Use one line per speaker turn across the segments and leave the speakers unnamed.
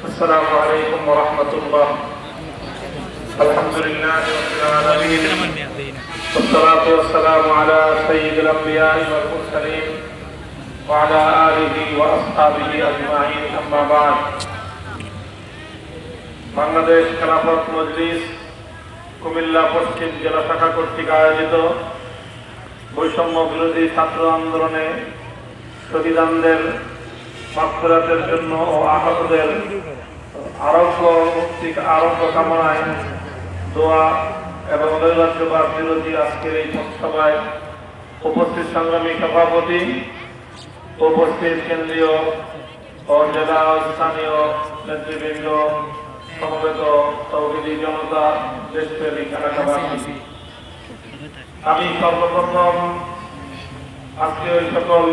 السلام عليكم ورحمة الله الحمد لله رب العالمين والصلاة والسلام على سيد الأنبياء والمرسلين وعلى آله وأصحابه أجمعين أما بعد বাংলাদেশ খেলাফত মজলিস কুমিল্লা পশ্চিম জেলা শাখা কর্তৃক আয়োজিত বৈষম্য বিরোধী ছাত্র আন্দোলনে শহীদানদের মাফরাতের জন্য ও আহতদের আরোগ্য মুক্তি আরোগ্য কামনায় দোয়া এবং নৈরাজ্যবাদ বিরোধী আজকের এই সভায় উপস্থিত সংগ্রামী সভাপতি, উপস্থিত কেন্দ্রীয় ও জেলা স্থানীয় নেতৃবৃন্দ, সমবেত তৌহিদি জনতা দেশপ্রেমিক এলাকাবাসী। আমি সর্বপ্রথম আজকে ওই সকল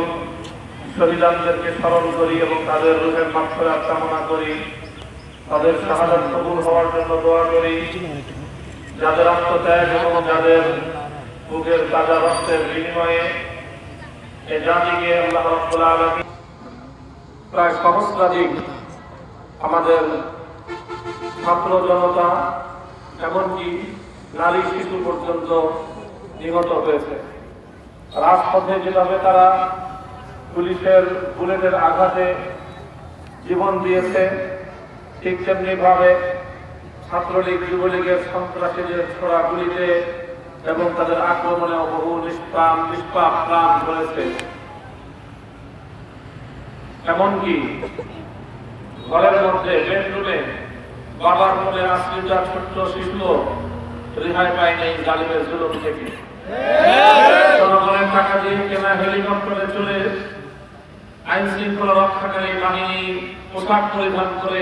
শহীদানদেরকে স্মরণ করি এবং তাদের রূপের মাত্রা কামনা করি। তাদের শাহাদাত কবুল হওয়ার জন্য দোয়া করি। যাদের আত্মত্যাগ এবং যাদের বুকের তাজা রক্তের বিনিময়ে এই জাতিকে আল্লাহ রাব্বুল আলামিন প্রায় সহস্রাধিক আমাদের ছাত্র জনতা, এমনকি নারী শিশু পর্যন্ত নিহত হয়েছে। রাজপথে যেভাবে তারা পুলিশের বুলেটের আঘাতে জীবন দিয়েছে ঠিক তেমনি ভাবে ছাত্রলীগ, যুবলীগের সন্ত্রাসীদের ছোড়া গুলিতে এবং তাদের আক্রমণে বহু নিষ্পাপ নিষ্পাপ প্রাণ করেছে এমনকি ঘরের মধ্যে বেডরুমে বাবার মনে আশ্রিত ছোট্ট শিশু রেহাই পায়নি জালিমের জুলুম থেকে। জনগণের টাকা দিয়ে কেনা হেলিকপ্টারে চলে আইন শৃঙ্খলা রক্ষাকারী বাহিনী পোশাক পরিধান করে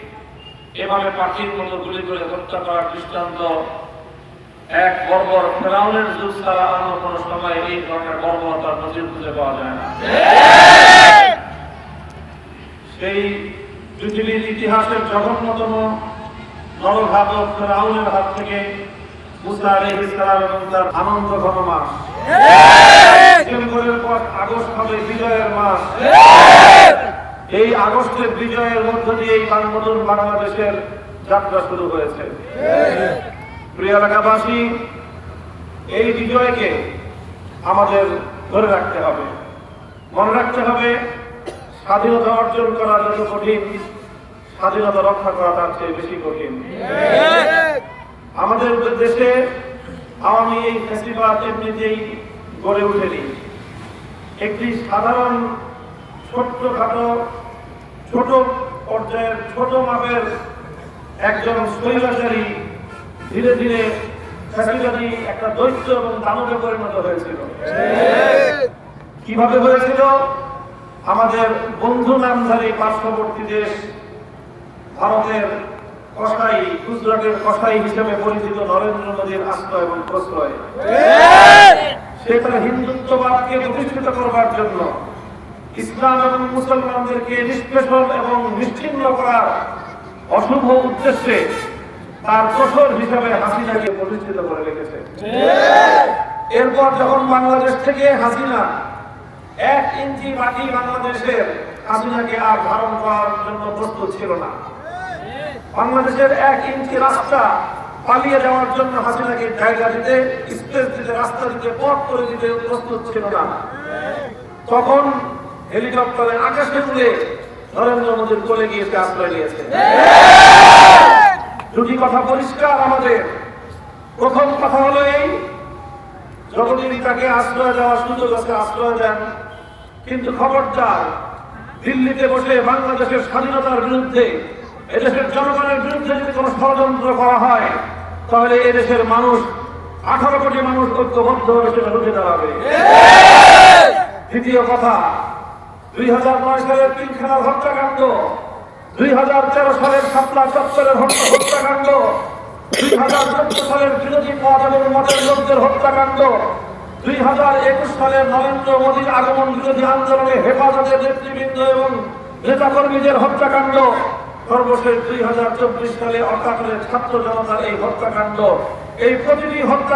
এভাবে পাখির মতো গুলি করে হত্যা করার দৃষ্টান্ত এক বর্বর ফেরাউনের যুগ ছাড়া অন্য কোনো সময় এই ধরনের বর্বরতার নজির খুঁজে পাওয়া যায় না। সেই পৃথিবীর ইতিহাসের জঘন্যতম নরঘাতক ফেরাউনের হাত থেকে মুসা আলাইহিস সালাম এবং তার আনন্দ ঘন মাস। পর আগস্ট হবে বিজয়ের মাস। এই আগস্টের বিজয়ের মধ্য দিয়ে এই নতুন বাংলাদেশের যাত্রা শুরু হয়েছে। প্রিয় এলাকাবাসী, এই বিজয়কে আমাদের ধরে রাখতে হবে। মনে রাখতে হবে, স্বাধীনতা অর্জন করা যত কঠিন, স্বাধীনতা রক্ষা করা তার চেয়ে বেশি কঠিন। আমাদের দেশে আওয়ামী এই ফেস্টিভাল এমনিতেই গড়ে উঠেনি একটি সাধারণ, ছোট্টখাটো ছোট পর্যায়ের, ছোট মাপের একজন স্বৈরাচারী ধীরে ধীরে একটা দৈত্য এবং দানবে পরিণত হয়েছিল। কীভাবে হয়েছিল? আমাদের বন্ধু নামধারী পার্শ্ববর্তী দেশ ভারতের কসাই, গুজরাটের কসাই হিসেবে পরিচিত নরেন্দ্র মোদীর আশ্রয় এবং প্রশ্রয়। সে তার হিন্দুত্ববাদকে প্রতিষ্ঠিত করবার জন্য ইসলাম এবং মুসলমানদেরকে নিষ্পেষণ এবং নিশ্চিন্ন করার অশুভ উদ্দেশ্যে তার কঠোর হিসাবে হাসিনাকে প্রতিষ্ঠিত করে রেখেছে। এরপর যখন বাংলাদেশ থেকে হাসিনা এক ইঞ্চি মাটি বাংলাদেশের হাসিনাকে আর ধারণ করার জন্য প্রস্তুত ছিল না। বাংলাদেশের এক ইঞ্চি রাস্তা পালিয়ে যাওয়ার জন্য হাসিনাকে জায়গা দিতে, স্পেস দিতে, রাস্তা দিতে, পথ করে দিতে প্রস্তুত ছিল না। তখন হেলিকপ্টারে আকাশে তুলে নরেন্দ্র মোদীর কোলে গিয়েছে আশ্রয় নিয়েছে দুটি কথা পরিষ্কার আমাদের। প্রথম কথা হলো এই যতদিন তাকে আশ্রয় দেওয়ার সুযোগ আছে আশ্রয় দেন। কিন্তু খবরদার দিল্লিতে বসে বাংলাদেশের স্বাধীনতার বিরুদ্ধে এদেশের জনগণের বিরুদ্ধে যদি কোনো ষড়যন্ত্র করা হয় তাহলে এদেশের মানুষ আঠারো কোটি মানুষ ঐক্যবদ্ধ হয়ে সেটা রুখে দাঁড়াবে। দ্বিতীয় কথা দুই হাজার নয় সালের পিলখানার হত্যাকাণ্ড, দুই হাজার তেরো সালের সাতলা চত্বরের হত্যাকাণ্ড, দুই হাজার চোদ্দ সালের বিরোধী মত এবং মতের লোকদের হত্যাকাণ্ড, দুই হাজার একুশ সালের নরেন্দ্র মোদীর আগমন বিরোধী আন্দোলনে হেফাজতের নেতৃবৃন্দ এবং নেতাকর্মীদের হত্যাকাণ্ড। সর্বশেষ দুই হাজার চব্বিশ সালে অকাতরে ছাত্র জনতার এই হত্যাকাণ্ড। এই প্রতিটি হত্যা